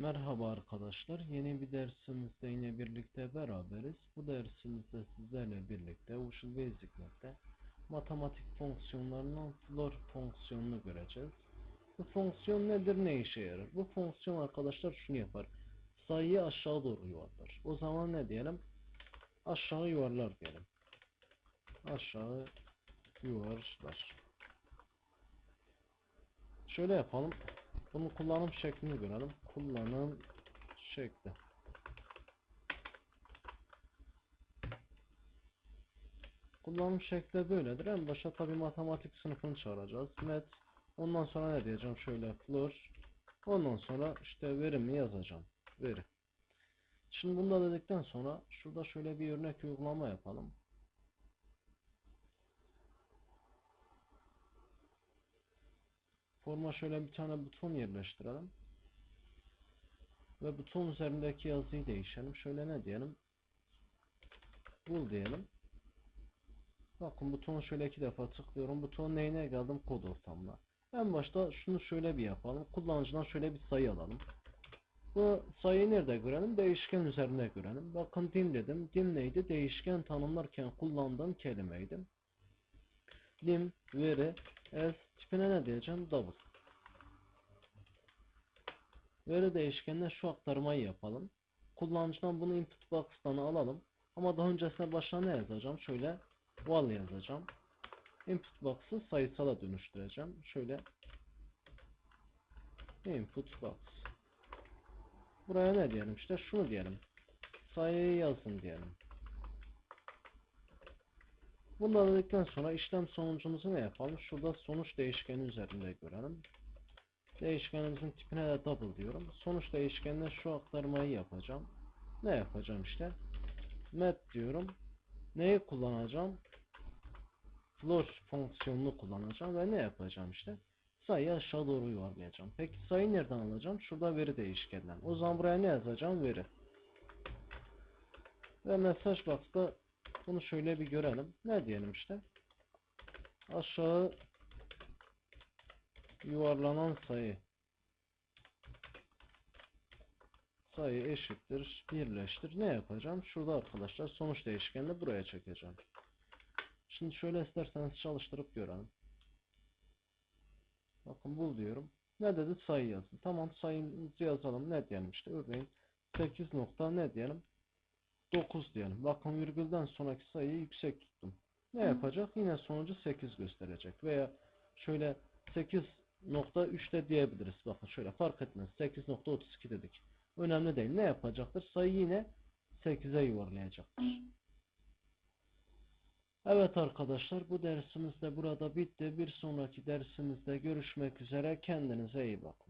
Merhaba arkadaşlar. Yeni bir dersimizde yine birlikte beraberiz. Bu dersimizde sizlerle birlikte Visual Basic Net'te matematik fonksiyonlarının floor fonksiyonunu göreceğiz. Bu fonksiyon nedir, ne işe yarar? Bu fonksiyon arkadaşlar şunu yapar. Sayıyı aşağı doğru yuvarlar. O zaman ne diyelim? Aşağı yuvarlar diyelim. Aşağı yuvarlar. Şöyle yapalım. Bunun kullanım şeklini görelim. Kullanım şekli. Kullanım şekli böyledir. En başta tabi matematik sınıfını çağıracağız. Met. Ondan sonra ne diyeceğim? Şöyle floor. Ondan sonra işte verimi yazacağım. Veri. Şimdi bunu da dedikten sonra şurada şöyle bir örnek uygulama yapalım. Forma şöyle bir tane buton yerleştirelim. Ve buton üzerindeki yazıyı değişelim. Şöyle ne diyelim? Bul diyelim. Bakın butonu şöyle iki defa tıklıyorum. Butonun neyine geldim? Kod ortamına. En başta şunu şöyle bir yapalım. Kullanıcıdan şöyle bir sayı alalım. Bu sayıyı nerede görelim? Değişken üzerinde görelim. Bakın dim dedim. Dim neydi? Değişken tanımlarken kullandığım kelimeydi. Dim, veri, as tipine ne diyeceğim? Double. Veri değişkenine şu aktarmayı yapalım. Kullanıcıdan bunu input box'tan alalım. Ama daha öncesinde başına ne yazacağım? Şöyle val yazacağım. Input box'ı sayısala dönüştüreceğim. Şöyle input box. Buraya ne diyelim? İşte şunu diyelim. Sayıyı yazın diyelim. Bunu dedikten sonra işlem sonucumuzu ne yapalım? Şurada sonuç değişkeni üzerinde görelim. Değişkenimizin tipine de double diyorum. Sonuç değişkenine şu aktarmayı yapacağım. Ne yapacağım işte? Met diyorum. Neyi kullanacağım? Floor fonksiyonunu kullanacağım ve ne yapacağım işte? Sayıyı aşağı doğru yuvarlayacağım. Peki sayı nereden alacağım? Şurada veri değişkeninden. O zaman buraya ne yazacağım? Veri. Ve mesaj box'ta bunu şöyle bir görelim. Ne diyelim işte? Aşağı yuvarlanan sayı sayı eşittir birleştir. Ne yapacağım? Şurada arkadaşlar sonuç değişkenini buraya çekeceğim. Şimdi şöyle isterseniz çalıştırıp görelim. Bakın bul diyorum. Ne dedi? Sayı yazın. Tamam sayımızı yazalım. Ne diyelim işte? Örneğin 8 nokta ne diyelim? 9 diyelim. Bakın virgülden sonraki sayıyı yüksek tuttum. Ne yapacak? Yine sonucu 8 gösterecek. Veya şöyle 8.3 de diyebiliriz. Bakın şöyle fark etmez. 8.32 dedik. Önemli değil. Ne yapacaktır? Sayı yine 8'e yuvarlayacaktır. Evet arkadaşlar bu dersimiz de burada bitti. Bir sonraki dersimizde görüşmek üzere. Kendinize iyi bakın.